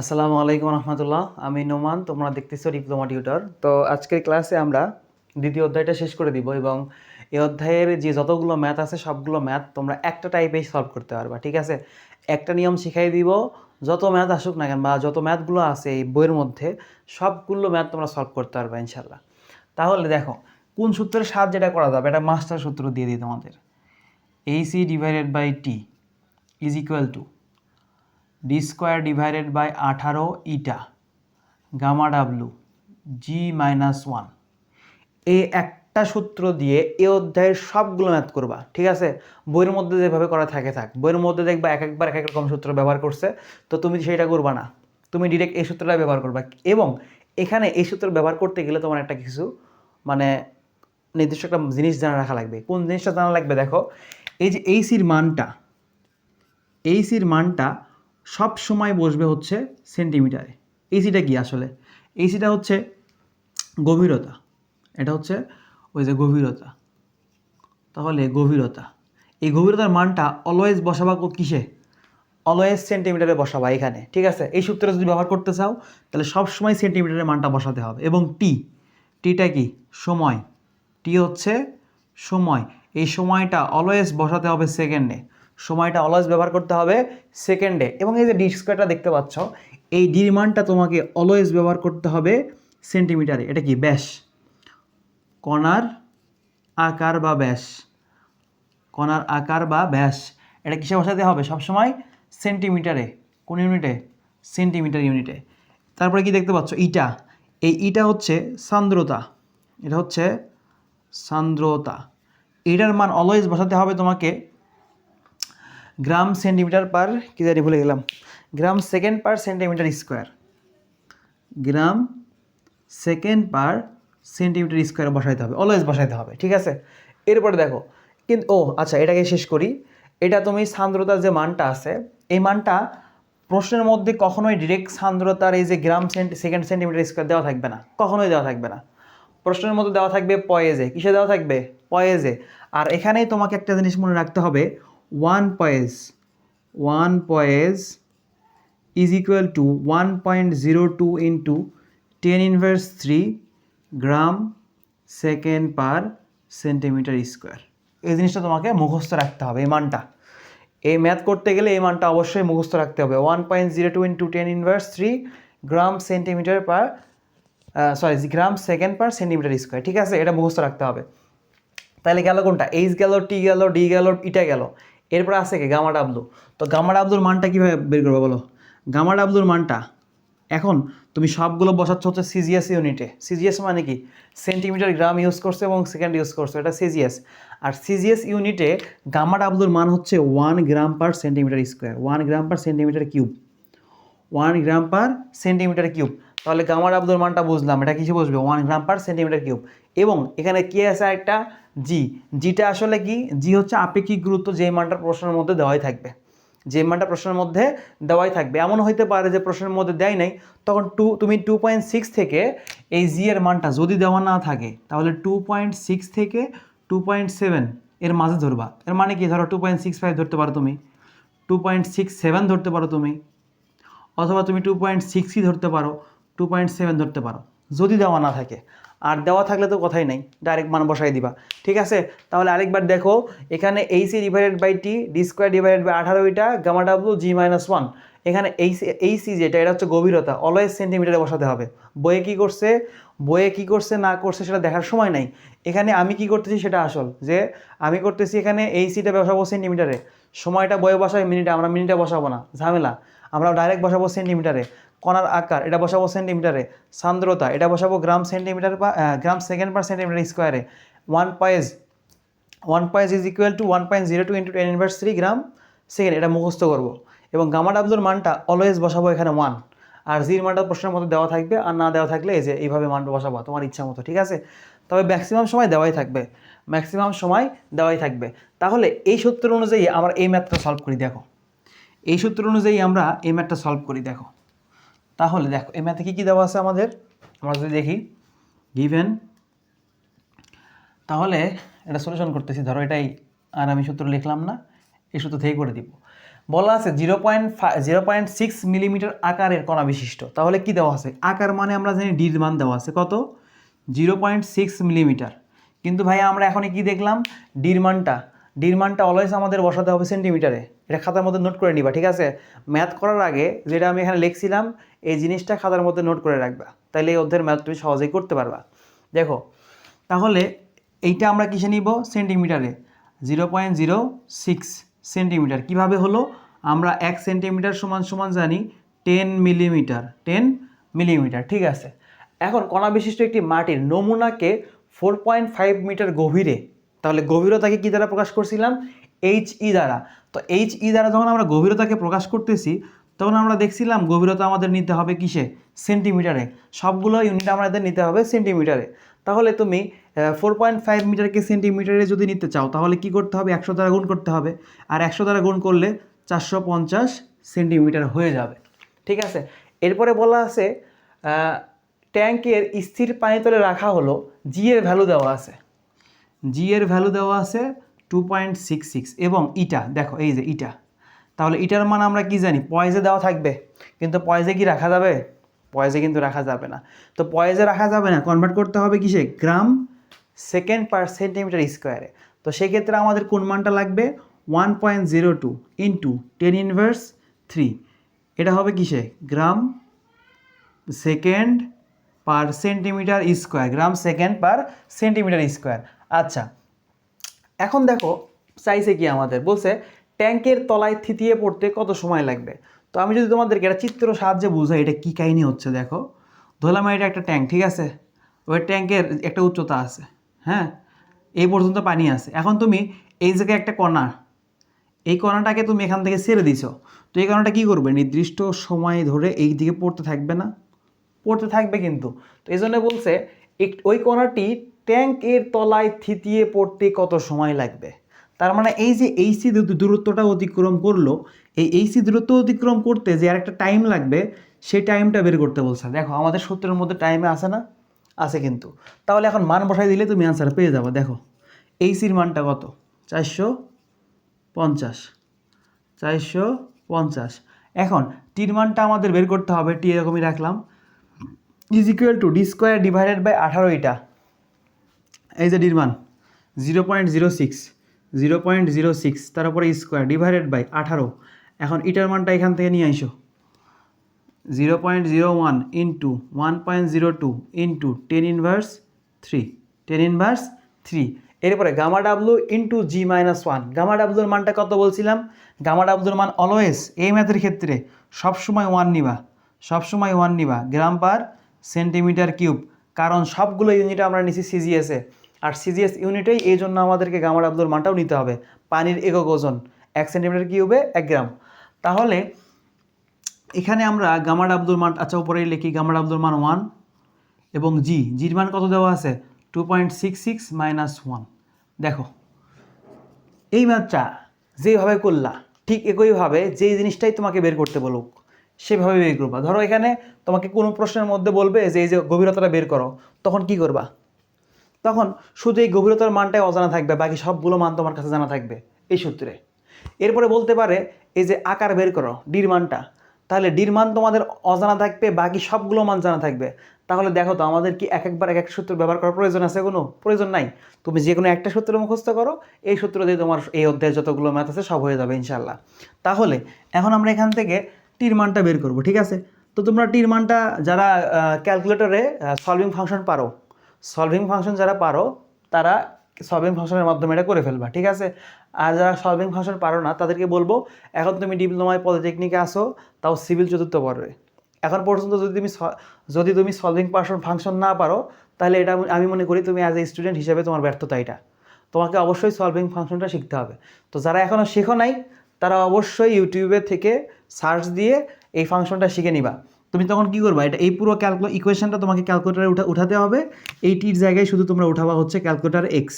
আসসালামু আলাইকুম রহমতুল্লাহ। আমি নোমান, তোমরা দেখতেছো ডিপ্লোমা টিউটর। তো আজকের ক্লাসে আমরা দ্বিতীয় অধ্যায়টা শেষ করে দিব এবং এই অধ্যায়ের যে যতগুলো ম্যাথ আছে, সবগুলো ম্যাথ তোমরা একটা টাইপেই সলভ করতে পারবা, ঠিক আছে? একটা নিয়ম শিখাই দিব, যত ম্যাথ আসুক না কেন বা যত ম্যাথগুলো আছে এই বইয়ের মধ্যে, সবগুলো ম্যাথ তোমরা সলভ করতে পারবা ইনশাল্লাহ তাহলে দেখো, কোন সূত্রের সাহায্যে এটা করা যাবে, এটা মাস্টার সূত্র দিয়ে দিই তোমাদের। AC divided by T is equal to D square divided by আঠারো eta gamma W G minus one এই একটা সূত্র দিয়ে এ অধ্যায়ের সবগুলো ম্যাথ করবা, ঠিক আছে? বইয়ের মধ্যে যেভাবে করা থাকে থাক। বইয়ের মধ্যে দেখবা এক একবার এক এক রকম সূত্র ব্যবহার করছে, তো তুমি সেইটা করবা না। তুমি ডিরেক্ট এই সূত্রটা ব্যবহার করবা। এবং এখানে এই সূত্র ব্যবহার করতে গেলে তোমার একটা কিছু মানে নির্দিষ্ট একটা জিনিস জানা রাখা লাগবে। কোন জিনিসটা জানা লাগবে দেখো? এই যে এই সির মানটা এই সির মানটা সব সময় বসবে হচ্ছে সেন্টিমিটারে এসিটা কি আসলে? এসিটা হচ্ছে গভীরতা। এটা হচ্ছে ওই যে গভীরতা। তাহলে গভীরতা। এই গভীরতার মানটা অলওয়েজ বসাবা কিসে? অলওয়েজ সেন্টিমিটারে বসাবা এখানে, ঠিক আছে? এই সূত্র যদি ব্যবহার করতে চাও, তাহলে সব সময় সেন্টিমিটারের মানটা বসাতে হবে। এবং টি টিটা কি? সময়। টি হচ্ছে সময়। এই সময়টা অলওয়েজ বসাতে হবে সেকেন্ডে সময়টা অলওয়েজ ব্যবহার করতে হবে সেকেন্ডে এবং এই যে ডি স্কোয়ারটা দেখতে পাচ্ছ, এই ডির মানটা তোমাকে অলওয়েজ ব্যবহার করতে হবে সেন্টিমিটারে এটা কি? ব্যাস কণার আকার বা ব্যাস কণার আকার বা ব্যাস এটা কিসে বসাতে হবে? সবসময় সেন্টিমিটারে কোন ইউনিটে সেন্টিমিটার ইউনিটে তারপরে কি দেখতে পাচ্ছ? ইটা। এই ইটা হচ্ছে সান্দ্রতা। এটা হচ্ছে সান্দ্রতা। এটার মান অলওয়েজ বসাতে হবে তোমাকে গ্রাম সেন্টিমিটার পার, কি জানি ভুলে গেলাম। Gram second per centimetre square. Gram second per centimetre square বসাইতে হবে অলওয়েজ বসাইতে হবে, ঠিক আছে? এরপরে দেখো কিন্তু ও আচ্ছা এটাকে শেষ করি। এটা তুমি সান্দ্রতার যে মানটা আছে, এই মানটা প্রশ্নের মধ্যে কখনোই ডিরেক্ট সান্দ্রতার এই যে gram centi, second centimetre square দেওয়া থাকবে না, কখনোই দেওয়া থাকবে না। প্রশ্নের মধ্যে দেওয়া থাকবে পয়েজে, কিসে দেওয়া থাকবে? পয়েজে। আর এখানেই তোমাকে একটা জিনিস মনে রাখতে হবে one poise one poise is equal to 1.02 into 10 inverse 3 gram second per centimetre square এই জিনিসটা তোমাকে মুখস্থ রাখতে হবে, এই মানটা। এই ম্যাথ করতে গেলে এই মানটা অবশ্যই মুখস্থ রাখতে হবে। One point zero two into ten inverse three gram centimetre per sorry gram second per centimetre square ঠিক আছে? এটা মুখস্থ রাখতে হবে। তাহলে গেল কোনটা? এইচ গেল টি গেল ডি গেল ইটা গেল। এরপর আছে কি? গামা ডাবলু তো গামা ডাবলুর মানটা কীভাবে বের করবে বলো? গামা ডাবলুর মানটা, এখন তুমি সবগুলো বসাচ্ছ হচ্ছে সিজিএস ইউনিটে সিজিএস মানে কি? সেন্টিমিটার গ্রাম ইউজ করছে এবং সেকেন্ড ইউজ করছে, এটা সিজিএস আর সিজিএস ইউনিটে গামা ডাবলুর মান হচ্ছে one gram per centimetre square one gram per centimetre cube one gram per centimetre cube তাহলে গামার আব্দুর মানটা বুঝলাম, এটা কিসে বসবে? One gram per centimetre cube এবং এখানে কি আছে একটা জি, জিটা আসলে কি? জি হচ্ছে আপেক্ষিক গুরুত্ব যে মানটা প্রশ্নের মধ্যে দেওয়াই থাকবে। যে মানটা প্রশ্নের মধ্যে দেওয়াই থাকবে। এমন হইতে পারে যে প্রশ্নের মধ্যে দেয় নাই, তখন টু, তুমি টু পয়েন্ট সিক্স থেকে এই জি এর মানটা যদি দেওয়া না থাকে, তাহলে টু পয়েন্ট সিক্স থেকে টু পয়েন্ট সেভেন এর মাঝে ধরবা। এর মানে কি? ধরো টু পয়েন্ট সিক্স ফাইভ ধরতে পারো তুমি। টু পয়েন্ট সিক্স সেভেন ধরতে পারো তুমি। অথবা তুমি টু পয়েন্ট সিক্সই ধরতে পারো টু পয়েন্ট সেভেন ধরতে পারো। যদি দেওয়া না থাকে আর দেওয়া থাকলে তো কথাই নাই ডাইরেক্ট মান বসাই দিবা। ঠিক আছে? তাহলে আরেকবার দেখো, এখানে এই C divided by T D square divided by আঠারো এটা gamma W G minus one এখানে এই সি এই সি যেটা, এটা হচ্ছে গভীরতা অলওয়েজ সেন্টিমিটারে বসাতে হবে। বইয়ে কি করছে? বইয়ে কি করছে, না করছে, সেটা দেখার সময় নাই। এখানে আমি কি করতেছি, সেটা আসল। যে আমি করতেছি এখানে এই সিটা বসাবো সেন্টিমিটারে সময়টা বয়ে বসাই মিনিটে আমরা মিনিটে বসাবো না, ঝামেলা। আমরা ডাইরেক্ট বসাবো সেন্টিমিটারে কণার আকার, এটা বসাবো সেন্টিমিটারে সান্দ্রতা, এটা বসাবো গ্রাম সেন্টিমিটার বা গ্রাম সেকেন্ড পার সেন্টিমিটার স্কোয়ারে one poise one poise is equal to one point zero two into ten inverse three gram second এটা মুখস্থ করব। এবং গামা ডাবলুর মানটা অলওয়েজ বসাবো এখানে ওয়ান আর জির মানটা প্রশ্নের মতো দেওয়া থাকবে, আর না দেওয়া থাকলে এই যে এইভাবে মানটা বসাবো, তোমার ইচ্ছা মতো, ঠিক আছে? তবে ম্যাক্সিমাম সময় দেওয়াই থাকবে। ম্যাক্সিমাম সময় দেওয়াই থাকবে। তাহলে এই সূত্র অনুযায়ী আমরা এই ম্যাথটা সলভ করি, দেখো। এই সূত্র অনুযায়ী আমরা এই ম্যাথটা সলভ করি, দেখো। তাহলে দেখো, এই ম্যাথে কী কী দেওয়া আছে আমাদের? আমরা যদি দেখি গিভেন তাহলে এটা সলিউশন করতেছি। ধরো এটাই আর আমি সূত্র লিখলাম না, এই সূত্র থেকে করে দিব। বলা আছে zero point zero point six millimetre আকারের কণা বিশিষ্ট। তাহলে কি দেওয়া আছে? আকার মানে আমরা জানি ডির মান দেওয়া আছে। কত? জিরো পয়েন্ট সিক্স মিলিমিটার কিন্তু ভাই আমরা এখন কি দেখলাম? ডির মানটা। ডির মানটা অলওয়েজ আমাদের বসাতে হবে সেন্টিমিটারে এটা খাতার মধ্যে নোট করে নিবা, ঠিক আছে? ম্যাথ করার আগে যেটা আমি এখানে লিখছিলাম এই জিনিসটা খাতার মধ্যে নোট করে রাখবা। তাহলে এই অধ্যায়ের ম্যাথ তুমি সহজেই করতে পারবা। দেখো, তাহলে এইটা আমরা কিসে নিব? সেন্টিমিটারে zero point zero six centimetre কীভাবে হলো? আমরা এক সেন্টিমিটার সমান সমান জানি টেন মিলিমিটার টেন মিলিমিটার ঠিক আছে? এখন কণা বিশিষ্ট একটি মাটির নমুনাকে ফোর পয়েন্ট ফাইভ মিটার গভীরে, তাহলে গভীরতাকে কী দ্বারা প্রকাশ করছিলাম? এইচ ই দ্বারা। তো এইচ ই দ্বারা যখন আমরা গভীরতাকে প্রকাশ করতেছি তখন আমরা দেখছিলাম গভীরতা আমাদের নিতে হবে কিসে? সেন্টিমিটারে। সবগুলো ইউনিট আমাদের নিতে হবে সেন্টিমিটারে। তাহলে তুমি ফোর পয়েন্ট ফাইভ মিটারকে সেন্টিমিটারে যদি নিতে চাও, তাহলে কি করতে হবে? একশো দ্বারা গুণ করতে হবে। আর একশো দ্বারা গুণ করলে চারশো পঞ্চাশ সেন্টিমিটার হয়ে যাবে। ঠিক আছে? এরপরে বলা আছে ট্যাঙ্কের স্থির পানিতলে রাখা হলো জি এর ভ্যালু দেওয়া আছে। জি এর ভ্যালু দেওয়া আছে টু পয়েন্ট সিক্স সিক্স এবং ইটা। দেখো, এই যে ইটা। তাহলে এটার মান আমরা কি জানি? পয়েজে দেওয়া থাকবে। কিন্তু পয়েজে কি রাখা যাবে? পয়েজে কিন্তু রাখা যাবে না। তো পয়েজে রাখা যাবে না কনভার্ট করতে হবে কিসে? গ্রাম সেকেন্ড পার সেন্টিমিটার স্কোয়ারে তো সেক্ষেত্রে আমাদের কোন মানটা লাগবে? One point zero two into ten inverse three এটা হবে কিসে? Gram second per centimetre square gram second per centimetre square আচ্ছা এখন দেখো, চাইছে কি আমাদের? বলছে ট্যাঙ্কের তলায় থিতিয়ে পড়তে কত সময় লাগবে? তো আমি যদি তোমাদেরকে একটা চিত্র সাহায্যে বুঝাই, এটা কী কাহিনী হচ্ছে দেখো। ধরলাম এটা একটা ট্যাঙ্ক, ঠিক আছে? ওই ট্যাঙ্কের একটা উচ্চতা আছে হ্যাঁ? এই পর্যন্ত পানি আছে। এখন তুমি এই জায়গায় একটা কণা, এই কণাটাকে তুমি এখান থেকে ছেড়ে দিছো। তো এই কণাটা কী করবে? নির্দিষ্ট সময় ধরে এই দিকে পড়তে থাকবে না। পড়তে থাকবে কিন্তু। তো এই জন্য বলছে ওই কণাটি ট্যাঙ্কের তলায় থিতিয়ে পড়তে কত সময় লাগবে? তার মানে এই যে এইসি দূরত্বটা অতিক্রম করল, এই এইসি দূরত্ব অতিক্রম করতে যে আরেকটা টাইম লাগবে, সেই টাইমটা বের করতে বলছে। দেখো, আমাদের সূত্রের মধ্যে টাইমে আসে না? আছে কিন্তু। তাহলে এখন মান বসাই দিলে তুমি অ্যান্সার পেয়ে যাবে। দেখো এইসির মানটা কত? চারশো পঞ্চাশ। চারশো পঞ্চাশ। এখন টির মানটা আমাদের বের করতে হবে টি এরকমই রাখলাম। Is equal to D square divided by আঠারো এটা এই যে ডির মান zero point zero six zero point zero six তার উপরে স্কোয়ার ডিভাইডেড বাই আঠারো। এখন ইটার মানটা এখান থেকে নিয়ে আইসো। Zero point zero one into one point zero two into ten inverse three ten inverse three এরপরে gamma W into G minus one gamma ডাব্লুর মানটা কত বলছিলাম? গামা ডাব্লুর মান অলওয়েজ এই ম্যাথের ক্ষেত্রে সবসময় ওয়ান নিবা। সবসময় ওয়ান নিবা। গ্রাম পার সেন্টিমিটার কিউব কারণ সবগুলো ইউনিট আমরা নিছি সিজিএসে আর সিজিএস ইউনিটেই এই জন্য আমাদেরকে গামার ডাব্লুর মানটাও নিতে হবে। পানির একক ওজন, এক সেন্টিমিটার কী হবে? এক গ্রাম। তাহলে, এখানে আমরা গামার ডাব্লুর মান আচ্ছা উপরেই লিখি গামার ডাব্লুর মান ওয়ান এবং জি জির মান কত দেওয়া আছে? Two point six six minus one দেখো, এই ম্যাথটা যেভাবে করলা, ঠিক একইভাবে যেই জিনিসটাই তোমাকে বের করতে বলুক, সেভাবে বের করবা। ধরো এখানে তোমাকে কোনো প্রশ্নের মধ্যে বলবে যে, এই যে গভীরতাটা বের করো, তখন কি করবা? তখন শুধু এই গভীরতার মানটাই অজানা থাকবে, বাকি সবগুলো মান তোমার কাছে জানা থাকবে, এই সূত্রে। এরপরে বলতে পারে, এই যে আকার বের করো ডির মানটা, তাহলে ডির মান তোমাদের অজানা থাকবে, বাকি সবগুলো মান জানা থাকবে। তাহলে দেখো তো, আমাদের কি এক একবার এক এক সূত্র ব্যবহার করার প্রয়োজন আছে কোনো? প্রয়োজন নাই। তুমি যে কোনো একটা সূত্র মুখস্থ করো, এই সূত্র দিয়ে তোমার এই অধ্যায়ের যতগুলো ম্যাথ আছে সব হয়ে যাবে ইনশাল্লাহ তাহলে, এখন আমরা এখান থেকে টির মানটা বের করব, ঠিক আছে? তো তোমরা টির মানটা যারা ক্যালকুলেটরে সলভিং ফাংশন পারো সলভিং ফাংশন যারা পারো, তারা সলভিং ফাংশনের মাধ্যমে এটা করে ফেলবা, ঠিক আছে? আর যারা সলভিং ফাংশন পারো না, তাদেরকে বলব, এখন তুমি ডিপ্লোমায় পলিটেকনিকে আসো, তাও সিভিল চতুর্থ পর্বে। এখন পর্যন্ত যদি তুমি যদি তুমি সলভিং পার্সন ফাংশন না পারো, তাহলে এটা আমি- আমি মনে করি তুমি অ্যাজ এ স্টুডেন্ট হিসেবে তোমার ব্যর্থতা এটা। তোমাকে অবশ্যই সলভিং ফাংশনটা শিখতে হবে। তো যারা এখনও শেখো নাই, তারা অবশ্যই ইউটিউবে থেকে সার্চ দিয়ে এই ফাংশনটা শিখে নিবা। তুমি তখন কি করবা? এটা এই পুরো ক্যালকুলো ইকুয়েশনটা তোমাকে ক্যালকুলেটারে উঠা, উঠাতে হবে। এইটির জায়গায় শুধু তোমরা উঠাবা হচ্ছে ক্যালকুলেটার এক্স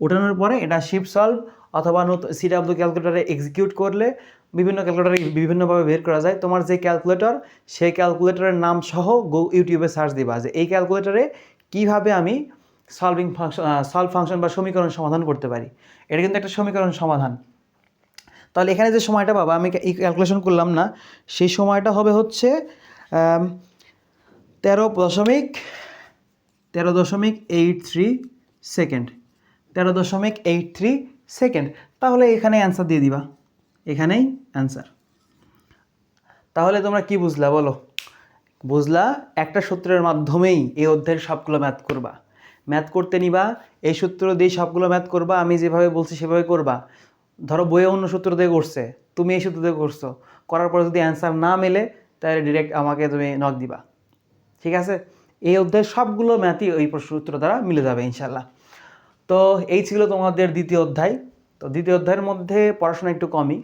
ওঠানোর পরে এটা শিপ সলভ অথবা নতুন সিডাব্লিউ ক্যালকুলেটারে এক্সিকিউট করলে বিভিন্ন ক্যালকুলেটারে বিভিন্নভাবে বের করা যায়। তোমার যে ক্যালকুলেটর সেই ক্যালকুলেটরের নাম সহ গো ইউটিউবে সার্চ দিবা যে এই ক্যালকুলেটরে কীভাবে আমি সলভিং ফাংশন সলভ ফাংশন বা সমীকরণ সমাধান করতে পারি। এটা কিন্তু একটা সমীকরণ সমাধান। তাহলে এখানে যে সময়টা পাবা, আমি ক্যালকুলেশন করলাম না। সেই সময়টা হবে হচ্ছে তেরো দশমিক তেরো দশমিক এইট থ্রি সেকেন্ড তেরো দশমিক এইট থ্রি সেকেন্ড তাহলে এখানে অ্যান্সার দিয়ে দিবা। এখানেই অ্যান্সার তাহলে তোমরা কি বুঝলা বলো? বুঝলা, একটা সূত্রের মাধ্যমেই এই অধ্যায়ের সবগুলো ম্যাথ করবা। ম্যাথ করতে নিবা, এই সূত্র দিয়ে সবগুলো ম্যাথ করবা, আমি যেভাবে বলছি সেভাবে করবা। ধরো বইয়ে অন্য সূত্র দিয়ে করছে, তুমি এই সূত্র দিয়ে করছ, করার পরে যদি অ্যান্সার না মেলে, তাহলে ডিরেক্ট আমাকে তুমি নক দিবা। ঠিক আছে? এই অধ্যায়ের সবগুলো ম্যাথই ওই উত্তর দ্বারা মিলে যাবে ইনশাল্লাহ তো এই ছিল তোমাদের দ্বিতীয় অধ্যায়। তো দ্বিতীয় অধ্যায়ের মধ্যে পড়াশোনা একটু কমই।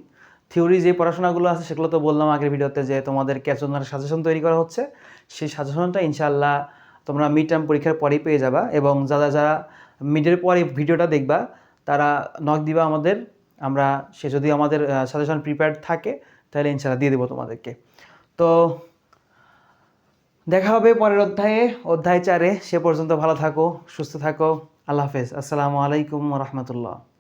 থিওরি যে পড়াশোনাগুলো আছে, সেগুলো তো বললাম আগের ভিডিওতে যে তোমাদের ক্যাচনার সাজেশন তৈরি করা হচ্ছে। সেই সাজেশনটা ইনশাল্লাহ তোমরা মিড টার্ম পরীক্ষার পরেই পেয়ে যাবা এবং যারা যারা মিডের পরে ভিডিওটা দেখবা, তারা নক দিবা আমাদের। আমরা, সে যদি আমাদের সাজেশন প্রিপেয়ার্ড থাকে, তাহলে ইনশাল্লাহ দিয়ে দেবো তোমাদেরকে। তো, দেখা হবে পরের অধ্যায়ে, অধ্যায় চারে। সে পর্যন্ত ভালো থাকো, সুস্থ থাকো। আল্লাহ হাফেজ। আসসালামু আলাইকুম রহমতুল্লাহ।